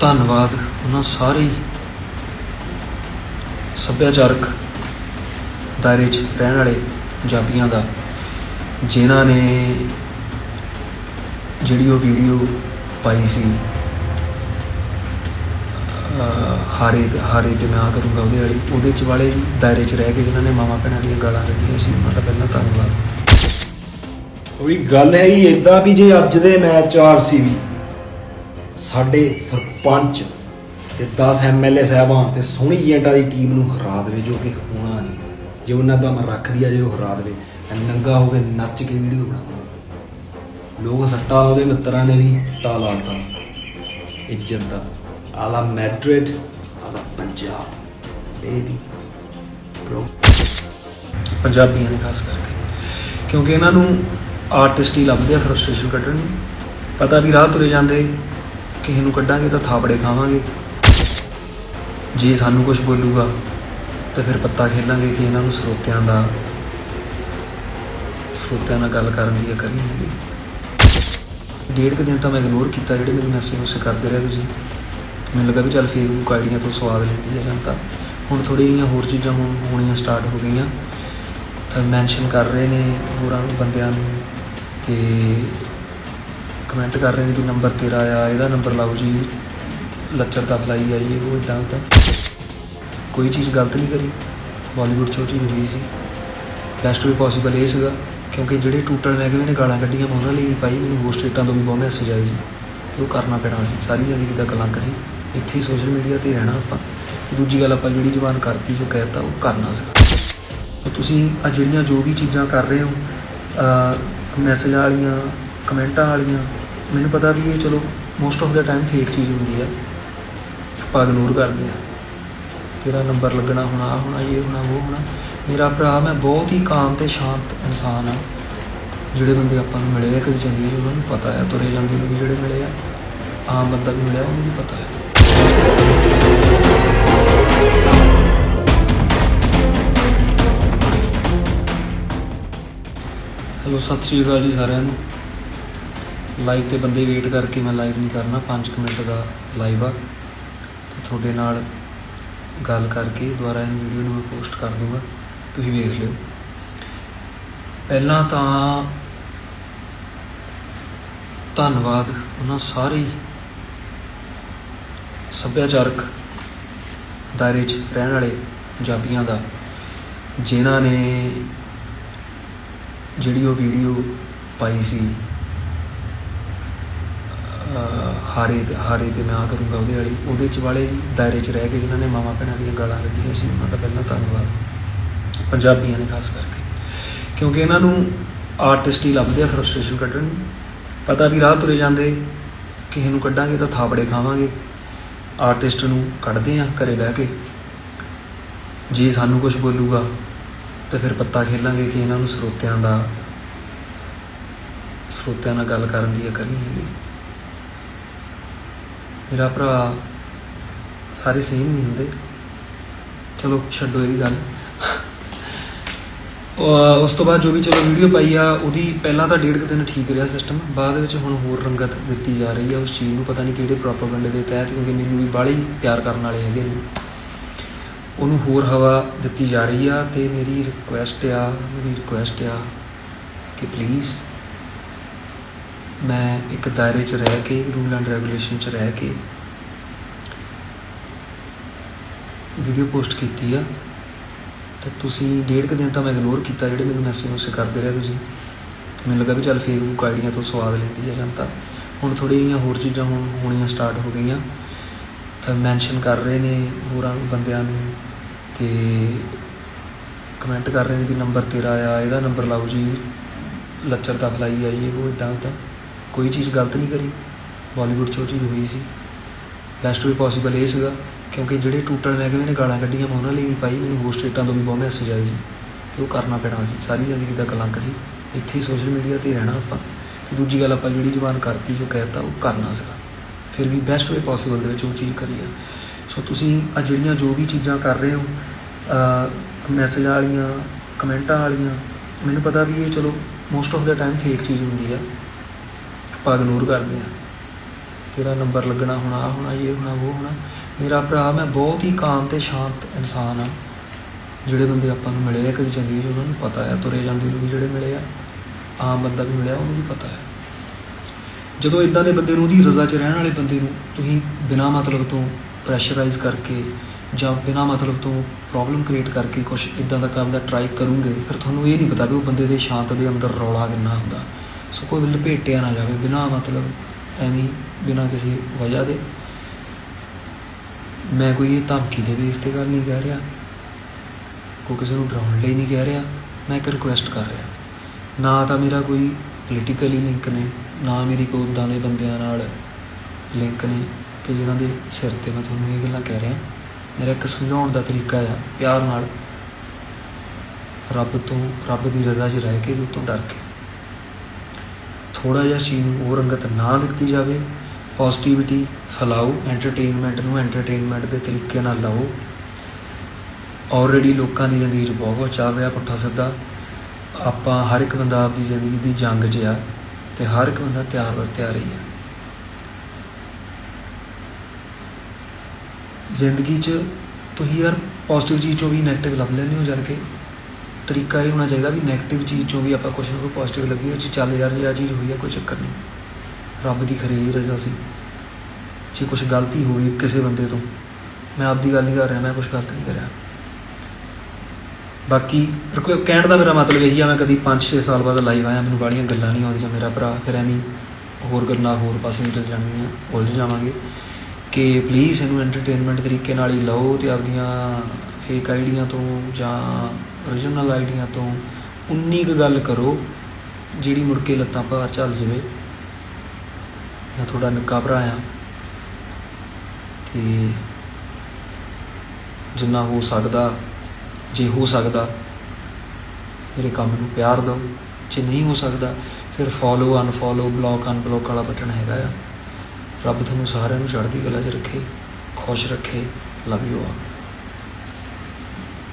ਧੰਨਵਾਦ, ਉਹਨਾਂ ਸਾਰੇ ਸੱਭਿਆਚਾਰਕ ਦਾਇਰੇ 'ਚ ਰਹਿਣ ਵਾਲੇ ਪੰਜਾਬੀਆਂ ਦਾ, ਜਿਨ੍ਹਾਂ ਨੇ ਜਿਹੜੀ ਉਹ ਵੀਡੀਓ ਪਾਈ ਸੀ ਹਾਰੇ ਤੇ ਹਾਰੇ ਤੇ ਮੈਂ ਆ ਕਰੂੰਗਾ ਉਹਦੇ ਵਾਲੀ, ਉਹਦੇ ਚ ਵਾਲੇ ਦਾਇਰੇ 'ਚ ਰਹਿ ਕੇ ਜਿਨ੍ਹਾਂ ਨੇ ਮਾਮਾ ਭੈਣਾਂ ਦੀਆਂ ਗਾਲਾਂ ਕੱਢੀਆਂ ਸੀ, ਉਹਨਾਂ ਦਾ ਪਹਿਲਾਂ ਧੰਨਵਾਦ। ਕੋਈ ਗੱਲ ਹੈ ਹੀ ਇਦਾਂ ਵੀ ਜੇ ਅੱਜ ਦੇ ਮੈਚ ਵੀ ਸਾਡੇ ਸਰਪੰਚ ਤੇ 10 ਐਮਐਲਏ ਸਾਹਿਬਾਨ ਤੇ ਸੋਹਣੀ ਏਜੰਟਾਂ ਦੀ ਟੀਮ ਨੂੰ ਹਰਾ ਦੇਵੇ ਜੋ ਕਿ ਹੋਣਾ ਨਹੀਂ। ਜੇ ਉਹਨਾਂ ਦਾ ਮੈਂ ਰੱਖ ਦਿਆ, ਜੇ ਉਹ ਹਰਾ ਦੇਵੇ ਨੰਗਾ ਹੋ ਕੇ ਨੱਚ ਕੇ ਵੀਡੀਓ ਬਣਾਉਣਾ ਲੋਕ ਸੱਟਾ ਉਹਦੇ ਮਿੱਤਰਾਂ ਨੇ ਵੀ ਟਾ ਲਾਤਾ ਇੱਜ਼ਤ ਦਾ। ਆਲਾ ਮੈਡਰਿਡ ਆਲਾ ਪੰਜਾਬ। ਬੇਬੀ ਬ్రో ਪੰਜਾਬੀਆਂ ਨੇ ਖਾਸ ਕਰਕੇ। ਕਿਉਂਕਿ ਇਹਨਾਂ ਨੂੰ ਆਰਟਿਸਟ ਹੀ ਲੱਭਦੇ ਆ ਫਰਸਟ੍ਰੇਸ਼ਨ ਕੱਢਣ ਨੂੰ। ਪਤਾ ਵੀ ਰਾਹ ਤੁਰੇ ਜਾਂਦੇ। ਕਿਸੇ ਨੂੰ ਕੱਢਾਂਗੇ ਤਾਂ ਥਾਪੜੇ ਖਾਵਾਂਗੇ। ਜੇ ਸਾਨੂੰ ਕੁਝ ਬੋਲੂਗਾ, ਤਾਂ ਫਿਰ ਪੱਤਾ ਖੇਲਾਂਗੇ ਕਿ ਇਹਨਾਂ ਨੂੰ ਸਰੋਤਿਆਂ ਦਾ ਸਰੋਤਿਆਂ ਨਾਲ ਗੱਲ ਕਰਨ ਦੀ ਅਕਲ ਨਹੀਂ ਹੈਗੀ। ਡੇਢ ਕੁ ਦਿਨ ਤਾਂ ਮੈਂ ਇਗਨੋਰ ਕੀਤਾ ਜਿਹੜੇ ਮੈਨੂੰ ਮੈਸੇਜ ਉਸ ਕਰਦੇ ਰਹੇ ਤੁਸੀਂ। ਮੈਨੂੰ ਲੱਗਾ ਵੀ ਚੱਲ ਫੇਸਬੁੱਕ ਆਈਡੀਆਂ ਤੋਂ ਸਵਾਦ ਲੈਂਦੀ ਹੈ ਜਨਤਾ ਹੁਣ ਥੋੜ੍ਹੀਆਂ ਜਿਹੀਆਂ ਹੋਰ ਚੀਜ਼ਾਂ ਹੁਣ ਹੋਣੀਆਂ ਸਟਾਰਟ ਹੋ ਗਈਆਂ। ਤਾਂ ਮੈਂਸ਼ਨ ਕਰ ਰਹੇ ਨੇ ਹੋਰਾਂ ਨੂੰ, ਬੰਦਿਆਂ ਨੂੰ। ਤੇ ਕਮੈਂਟ ਕਰ ਰਹੇ ਨੇ ਵੀ ਨੰਬਰ ਤੇਰਾ ਆ ਇਹਦਾ ਨੰਬਰ ਲਾਓ ਜੀ। ਲੱਚਰ ਦਾ ਫਲਾਈ ਆ ਇਹ ਉਹ ਇਦਾਂ ਉਦਾਂ ਕੋਈ ਚੀਜ਼ ਗਲਤ ਨਹੀਂ ਕਰੀ। ਬਾਲੀਵੁੱਡ 'ਚ ਉਹ ਚੀਜ਼ ਹੋਈ ਸੀ। ਬੈਸਟ ਵੀ ਪੋਸੀਬਲ ਇਹ ਸੀਗਾ, ਕਿਉਂਕਿ ਜਿਹੜੇ ਟੂਟਲ ਮਹਿਕਮੇ ਨੇ ਗਾਲਾਂ ਕੱਢੀਆਂ ਮੈਂ ਉਹਨਾਂ ਲਈ ਵੀ ਭਾਈ ਮੈਨੂੰ ਹੋਰ ਸਟੇਟਾਂ ਤੋਂ ਵੀ ਬਹੁਤ ਮੈਸੇਜ ਆਏ ਸੀ। ਤੇ ਉਹ ਕਰਨਾ ਪੈਣਾ ਸੀ। ਸਾਰੀ ਜ਼ਿੰਦਗੀ ਦਾ ਕਲੰਕ ਸੀ। ਇੱਥੇ ਹੀ ਸੋਸ਼ਲ ਮੀਡੀਆ ਤੇ ਰਹਿਣਾ ਆਪਾਂ। ਤੇ ਦੂਜੀ ਗੱਲ ਆਪਾਂ ਜਿਹੜੀ ਜ਼ਬਾਨ ਕਰਤੀ, ਜੋ ਕਹਿਤਾ, ਉਹ ਕਰਨਾ ਸੀਗਾ। ਤਾਂ ਤੁਸੀਂ ਆ ਜਿਹੜੀਆਂ ਜੋ ਵੀ ਚੀਜ਼ਾਂ ਕਰ ਰਹੇ ਹੋ ਮੈਸੇਜ ਵਾਲੀਆਂ ਕਮੈਂਟਾਂ ਵਾਲੀਆਂ ਮੈਨੂੰ ਪਤਾ ਵੀ ਇਹ ਚਲੋ most of the time fake ਚੀਜ਼ ਹੁੰਦੀ ਆ। ਆਪਾਂ ਇਗਨੋਰ ਕਰਦੇ ਆ। ਤੇਰਾ ਨੰਬਰ ਲੱਗਣਾ ਹੋਣਾ ਆਹ ਹੋਣਾ, ਇਹ ਹੋਣਾ, ਉਹ ਹੋਣਾ। ਮੇਰਾ ਭਰਾ, ਮੈਂ ਬਹੁਤ ਹੀ ਕਾਮ ਤੇ ਸ਼ਾਂਤ ਇਨਸਾਨ ਆ। ਜਿਹੜੇ ਬੰਦੇ ਆਪਾਂ ਨੂੰ ਮਿਲੇ ਆ ਕਦੀ ਜ਼ਿੰਦਗੀ ਉਹਨਾਂ ਨੂੰ ਪਤਾ ਆ। ਤੁਰੇ ਜਾਂਦੇ ਨੂੰ ਵੀ ਜਿਹੜੇ ਮਿਲੇ ਆ, ਆਮ ਬੰਦਾ ਵੀ ਮਿਲਿਆ, ਉਹਨੂੰ ਵੀ ਪਤਾ ਹੈ ਹੈਲੋ ਸਤਿ ਸ਼੍ਰੀ ਅਕਾਲ ਜੀ ਸਾਰਿਆਂ ਨੂੰ। ਲਾਈਵ ਤੇ ਬੰਦੇ ਵੇਟ ਕਰਕੇ ਮੈਂ ਲਾਈਵ ਨਹੀਂ ਕਰਨਾ 5 ਮਿੰਟ ਦਾ ਲਾਈਵ ਆ। ਤੇ ਤੁਹਾਡੇ ਨਾਲ ਗੱਲ ਕਰਕੇ ਦੁਬਾਰਾ ਇਹ ਵੀਡੀਓ ਨੂੰ ਮੈਂ ਪੋਸਟ ਕਰ ਦੂੰਗਾ। ਤੁਸੀਂ ਵੇਖ ਲਿਓ। ਪਹਿਲਾਂ ਤਾਂ ਧੰਨਵਾਦ ਉਹਨਾਂ ਸਾਰੇ ਸੱਭਿਆਚਾਰਕ ਦਾਇਰੇ 'ਚ ਰਹਿਣ ਵਾਲੇ ਪੰਜਾਬੀਆਂ ਦਾ, ਜਿਨ੍ਹਾਂ ਨੇ ਜਿਹੜੀ ਉਹ ਵੀਡੀਓ ਪਾਈ ਸੀ। ਹਾਰੇ ਤੇ ਹਾਰੇ ਤੇ ਨਾ ਆ ਕਰੂੰਗਾ ਉਹਦੇ ਵਾਲੀ। ਉਹਦੇ ਚ ਵਾਲੇ ਦਾਇਰੇ 'ਚ ਰਹਿ ਕੇ ਜਿਨ੍ਹਾਂ ਨੇ ਮਾਮਾ ਭੈਣਾਂ ਦੀਆਂ ਗਾਲਾਂ ਕੱਢੀਆਂ ਸੀ, ਉਹਨਾਂ ਦਾ ਪਹਿਲਾਂ ਧੰਨਵਾਦ। ਪੰਜਾਬੀਆਂ ਨੇ ਖਾਸ ਕਰਕੇ। ਕਿਉਂਕਿ ਇਹਨਾਂ ਨੂੰ ਆਰਟਿਸਟ ਹੀ ਲੱਭਦੇ ਆ ਫਰਸਟ੍ਰੇਸ਼ਨ ਕੱਢਣ ਨੂੰ। ਪਤਾ ਵੀ ਰਾਹ ਤੁਰੇ ਜਾਂਦੇ, ਕਿਸੇ ਨੂੰ ਕੱਢਾਂਗੇ ਤਾਂ ਥਾਪੜੇ ਖਾਵਾਂਗੇ। ਆਰਟਿਸਟ ਨੂੰ ਕੱਢਦੇ ਆ ਘਰੇ ਬਹਿ ਕੇ। ਜੇ ਸਾਨੂੰ ਕੁਝ ਬੋਲੂਗਾ, ਤਾਂ ਫਿਰ ਪੱਤਾ ਖੇਲਾਂਗੇ ਕਿ ਇਹਨਾਂ ਨੂੰ ਸਰੋਤਿਆਂ ਦਾ ਸਰੋਤਿਆਂ ਨਾਲ ਗੱਲ ਕਰਨ ਦੀ ਅਕਲ ਨਹੀਂ ਹੈਗੀ। ਮੇਰਾ ਭਰਾ ਸਾਰੇ ਸੇਮ ਨਹੀਂ ਹੁੰਦੇ। ਚਲੋ, ਛੱਡੋ ਇਹਦੀ ਗੱਲ। ਉਸ ਤੋਂ ਬਾਅਦ ਜੋ ਵੀ ਚਲੋ ਵੀਡੀਓ ਪਾਈ ਆ, ਉਹਦੀ ਪਹਿਲਾਂ ਤਾਂ ਡੇਢ ਕੁ ਦਿਨ ਠੀਕ ਰਿਹਾ ਸਿਸਟਮ ਬਾਅਦ ਵਿੱਚ ਹੁਣ ਹੋਰ ਰੰਗਤ ਦਿੱਤੀ ਜਾ ਰਹੀ ਆ ਉਸ ਚੀਜ਼ ਨੂੰ। ਪਤਾ ਨਹੀਂ ਕਿਹੜੇ ਪ੍ਰੋਪਾਗੈਂਡੇ ਦੇ ਤਹਿਤ, ਕਿਉਂਕਿ ਮੈਨੂੰ ਵੀ ਬਾਹਲੀ ਪਿਆਰ ਕਰਨ ਵਾਲੇ ਹੈਗੇ ਨੇ। ਉਹਨੂੰ ਹੋਰ ਹਵਾ ਦਿੱਤੀ ਜਾ ਰਹੀ ਆ ਤੇ ਮੇਰੀ ਰਿਕੁਐਸਟ ਆ, ਮੇਰੀ ਰਿਕੁਐਸਟ ਆ ਕਿ ਪਲੀਜ਼ ਮੈਂ ਇੱਕ ਦਾਇਰੇ 'ਚ ਰਹਿ ਕੇ ਰੂਲ ਐਂਡ ਰੈਗੂਲੇਸ਼ਨ 'ਚ ਰਹਿ ਕੇ ਵੀਡੀਓ ਪੋਸਟ ਕੀਤੀ ਆ। ਤੇ ਤੁਸੀਂ ਡੇਢ ਕੁ ਦਿਨ ਤਾਂ ਮੈਂ ਇਗਨੋਰ ਕੀਤਾ, ਜਿਹੜੇ ਮੈਨੂੰ ਮੈਸੇਜ ਉਸ ਕਰਦੇ ਰਹੇ ਤੁਸੀਂ। ਮੈਨੂੰ ਲੱਗਾ ਵੀ ਚੱਲ ਫੇਸਬੁੱਕ ਆਈਡੀਆਂ ਤੋਂ ਸਵਾਦ ਲੈਂਦੀ ਹੈ ਜਨਤਾ। ਹੁਣ ਥੋੜ੍ਹੀਆਂ ਜਿਹੀਆਂ ਹੋਰ ਚੀਜ਼ਾਂ ਹੁਣ ਹੋਣੀਆਂ ਸਟਾਰਟ ਹੋ ਗਈਆਂ। ਤਾਂ ਮੈਂਸ਼ਨ ਕਰ ਰਹੇ ਨੇ ਹੋਰਾਂ ਨੂੰ ਬੰਦਿਆਂ ਨੂੰ ਤੇ ਕਮੈਂਟ ਕਰ ਰਹੇ ਨੇ ਵੀ ਨੰਬਰ ਤੇਰਾ ਆ, ਇਹਦਾ ਨੰਬਰ ਲਾਓ ਜੀ। ਲੱਚਰ ਦਾ ਫਲਾਈ ਆ ਇਹ ਉਹ ਇਦਾਂ ਉਦਾਂ ਕੋਈ ਚੀਜ਼ ਗਲਤ ਨਹੀਂ ਕਰੀ। ਬਾਲੀਵੁੱਡ 'ਚ ਉਹ ਚੀਜ਼ ਹੋਈ ਸੀ। ਬੈਸਟ ਵੀ ਪੋਸੀਬਲ ਇਹ ਸੀਗਾ, ਕਿਉਂਕਿ ਜਿਹੜੇ ਟੂਟਲ ਮਹਿਕਮੇ ਨੇ ਗਾਲਾਂ ਕੱਢੀਆਂ, ਮੈਂ ਉਹਨਾਂ ਲਈ ਨਹੀਂ ਪਾਈ ਮੈਨੂੰ ਹੋਰ ਸਟੇਟਾਂ ਤੋਂ ਵੀ ਬਹੁਤ ਮੈਸੇਜ ਆਏ ਸੀ ਤੇ ਉਹ ਕਰਨਾ ਪੈਣਾ ਸੀ। ਸਾਰੀ ਜ਼ਿੰਦਗੀ ਦਾ ਕਲੰਕ ਸੀ। ਇੱਥੇ ਹੀ ਸੋਸ਼ਲ ਮੀਡੀਆ ਤੇ ਰਹਿਣਾ ਆਪਾਂ। ਤੇ ਦੂਜੀ ਗੱਲ ਆਪਾਂ ਜਿਹੜੀ ਜ਼ਬਾਨ ਕਰਤੀ, ਜੋ ਕਹਿਤਾ ਉਹ ਕਰਨਾ ਸੀਗਾ ਫਿਰ ਵੀ ਬੈਸਟ ਵੇ ਪੋਸੀਬਲ ਦੇ ਵਿੱਚ ਉਹ ਚੀਜ਼ ਕਰੀ ਆ। ਸੋ ਤੁਸੀਂ ਆ ਜਿਹੜੀਆਂ ਜੋ ਵੀ ਚੀਜ਼ਾਂ ਕਰ ਰਹੇ ਹੋ ਮੈਸੇਜ ਵਾਲੀਆਂ, ਕਮੈਂਟਾਂ ਵਾਲੀਆਂ, ਮੈਨੂੰ ਪਤਾ ਵੀ ਇਹ ਚਲੋ most of the time fake ਚੀਜ਼ ਹੁੰਦੀ ਆ। ਆਪਾਂ ਇਗਨੋਰ ਕਰਦੇ ਆ ਤੇਰਾ ਨੰਬਰ ਲੱਗਣਾ ਹੋਣਾ, ਆਹ ਹੋਣਾ, ਇਹ ਹੋਣਾ, ਉਹ ਹੋਣਾ। ਮੇਰਾ ਭਰਾ, ਮੈਂ ਬਹੁਤ ਹੀ ਕਾਮ ਤੇ ਸ਼ਾਂਤ ਇਨਸਾਨ ਆ ਜਿਹੜੇ ਬੰਦੇ ਆਪਾਂ ਨੂੰ ਮਿਲੇ ਆ ਕਦੀ ਜ਼ਿੰਦਗੀ 'ਚ ਉਹਨਾਂ ਨੂੰ ਪਤਾ ਆ। ਤੁਰੇ ਜਾਂਦੇ ਨੂੰ ਵੀ ਜਿਹੜੇ ਮਿਲੇ ਆ, ਆਮ ਬੰਦਾ ਵੀ ਮਿਲਿਆ, ਉਹਨੂੰ ਵੀ ਪਤਾ ਹੈ ਜਦੋਂ ਇਦਾਂ ਦੇ ਬੰਦੇ ਨੂੰ ਉਹਦੀ ਰਜ਼ਾ 'ਚ ਰਹਿਣ ਵਾਲੇ ਬੰਦੇ ਨੂੰ ਤੁਸੀਂ ਬਿਨਾਂ ਮਤਲਬ ਤੋਂ ਪ੍ਰੈਸ਼ਰਾਈਜ਼ ਕਰਕੇ ਜਾਂ ਬਿਨਾਂ ਮਤਲਬ ਤੋਂ ਪ੍ਰੋਬਲਮ ਕ੍ਰੀਏਟ ਕਰਕੇ ਕੁਝ ਇਦਾਂ ਦਾ ਕੰਮ ਦਾ ਟਰਾਈ ਕਰੋਗੇ, ਫਿਰ ਤੁਹਾਨੂੰ ਇਹ ਨਹੀਂ ਪਤਾ ਵੀ ਉਹ ਬੰਦੇ ਦੇ ਸ਼ਾਂਤ ਦੇ ਅੰਦਰ ਰੌਲਾ ਕਿੰਨਾ ਹੁੰਦਾ। ਸੋ ਕੋਈ ਲਪੇਟਿਆ ਨਾ ਜਾਵੇ ਬਿਨਾਂ ਮਤਲਬ ਐਵੇਂ ਹੀ, ਬਿਨਾਂ ਕਿਸੇ ਵਜ੍ਹਾ ਦੇ। ਮੈਂ ਕੋਈ ਇਹ ਧਮਕੀ ਦੇ ਬੇਸ ਤੇ ਗੱਲ ਨਹੀਂ ਕਹਿ ਰਿਹਾ। ਕੋਈ ਕਿਸੇ ਨੂੰ ਡਰਾਉਣ ਲਈ ਨਹੀਂ ਕਹਿ ਰਿਹਾ। ਮੈਂ ਇੱਕ ਰਿਕੁਐਸਟ ਕਰ ਰਿਹਾ। ਨਾ ਤਾਂ ਮੇਰਾ ਕੋਈ ਪੋਲੀਟੀਕਲੀ ਲਿੰਕ ਨੇ ਨਾ ਮੇਰੀ ਕੋਈ ਉੱਦਾਂ ਦੇ ਬੰਦਿਆਂ ਨਾਲ ਲਿੰਕ ਨੇ ਕਿ ਜਿਨ੍ਹਾਂ ਦੇ ਸਿਰ ਤੇ ਮੈਂ ਤੁਹਾਨੂੰ ਇਹ ਗੱਲਾਂ ਕਹਿ ਰਿਹਾ। ਮੇਰਾ ਇੱਕ ਸਮਝਾਉਣ ਦਾ ਤਰੀਕਾ ਆ ਪਿਆਰ ਨਾਲ। ਰੱਬ ਤੋਂ ਰੱਬ ਦੀ ਰਜ਼ਾ 'ਚ ਰਹਿ ਕੇ ਉਹਦੇ ਤੋਂ ਡਰ ਕੇ। ਥੋੜਾ ਜਿਹਾ ਸੀ ਨੂੰ ਉਹ ਰੰਗਤ ਨਾ ਦਿੱਤੀ ਜਾਵੇ ਪੋਜ਼ਿਟਿਵਿਟੀ ਫੈਲਾਓ ਐਂਟਰਟੇਨਮੈਂਟ ਨੂੰ ਐਂਟਰਟੇਨਮੈਂਟ ਦੇ ਤਰੀਕੇ ਨਾਲ ਲਾਓ। ਆਲਰੇਡੀ ਲੋਕਾਂ ਦੀ ਜ਼ਿੰਦਗੀ 'ਚ ਬਹੁਤ ਕੁਝ ਚੱਲ ਰਿਹਾ ਪੁੱਠਾ ਸਿੱਧਾ। ਆਪਾਂ ਹਰ ਇੱਕ ਬੰਦਾ ਆਪਦੀ ਜ਼ਿੰਦਗੀ ਦੀ ਜੰਗ 'ਚ ਆ ਤੇ ਹਰ ਇੱਕ ਬੰਦਾ ਤਿਆਰ ਵਰ ਤਿਆਰ ਹੀ ਆ। ਜ਼ਿੰਦਗੀ 'ਚ ਤੁਸੀਂ ਯਾਰ ਪੋਜ਼ਿਟਿਵ ਚੀਜ਼ ਚੋਂ ਵੀ ਨੈਗੇਟਿਵ ਲੱਭ ਲੈਂਦੇ ਹੋ ਜਦ ਕਿ ਤਰੀਕਾ ਇਹ ਹੋਣਾ ਚਾਹੀਦਾ ਵੀ ਨੈਗੇਟਿਵ ਚੀਜ਼ ਚੋਂ ਵੀ ਆਪਾਂ ਕੁਝ ਨਾ ਕੋਈ ਪੋਜ਼ਿਟਿਵ ਲੱਭੀਏ ਚ ਚੱਲ ਯਾਰ, ਜੇ ਆ ਚੀਜ਼ ਹੋਈ ਆ, ਕੋਈ ਚੱਕਰ ਨਹੀਂ। ਰੱਬ ਦੀ ਖਰੀ ਰਜ਼ਾ ਸੀ। ਜੇ ਕੁਝ ਗਲਤੀ ਹੋਈ ਕਿਸੇ ਬੰਦੇ ਤੋਂ, ਮੈਂ ਆਪਦੀ ਗੱਲ ਨਹੀਂ ਕਰ ਰਿਹਾ, ਮੈਂ ਕੁਝ ਗਲਤ ਨਹੀਂ ਕਰਿਆ ਬਾਕੀ ਕਹਿਣ ਦਾ ਮੇਰਾ ਮਤਲਬ ਇਹੀ ਆ, ਮੈਂ ਕਦੀ 5-6 ਸਾਲ ਬਾਅਦ ਲਾਈਵ ਆਇਆ, ਮੈਨੂੰ ਬਾਹਲੀਆਂ ਗੱਲਾਂ ਨਹੀਂ ਆਉਂਦੀਆਂ, ਮੇਰਾ ਭਰਾ ਫਿਰ ਐਵੇਂ ਹੋਰ ਗੱਲਾਂ ਹੋਰ ਪਾਸੇ ਨਿਕਲ ਜਾਣਗੀਆਂ, ਉਲਝ ਜਾਵਾਂਗੇ ਕਿ ਪਲੀਜ਼ ਇਹਨੂੰ ਐਂਟਰਟੇਨਮੈਂਟ ਤਰੀਕੇ ਨਾਲ ਹੀ ਲਓ ਤੇ ਆਪਦੀਆਂ ਫੇਕ ਆਈਡੀਆਂ ਤੋਂ ਜਾਂ origignal ਆਈਡੀਆਂ ਤੋਂ ਉਨੀ ਕੁ ਗੱਲ ਕਰੋ, ਜਿਹੜੀ ਮੁੜ ਕੇ ਲੱਤਾਂ ਭਾਰ ਚੱਲ ਜਾਵੇ। ਮੈਂ ਤੁਹਾਡਾ ਨਿੱਕਾ ਭਰਾ ਆ ਤੇ ਜਿੰਨਾ ਹੋ ਸਕਦਾ, ਜੇ ਹੋ ਸਕਦਾ, ਮੇਰੇ ਕੰਮ ਨੂੰ ਪਿਆਰ ਦਿਓ। ਜੇ ਨਹੀਂ ਹੋ ਸਕਦਾ, ਫਿਰ ਫੋਲੋ ਅਨਫੋਲੋ ਬਲੌਕ ਅਨਬਲੌਕ ਵਾਲਾ ਬਟਨ ਹੈਗਾ ਆ। ਰੱਬ ਤੁਹਾਨੂੰ ਸਾਰਿਆਂ ਨੂੰ ਚੜ੍ਹਦੀ ਕਲਾ 'ਚ ਰੱਖੇ, ਖੁਸ਼ ਰੱਖੇ ਲਵ ਯੂ ਆਲ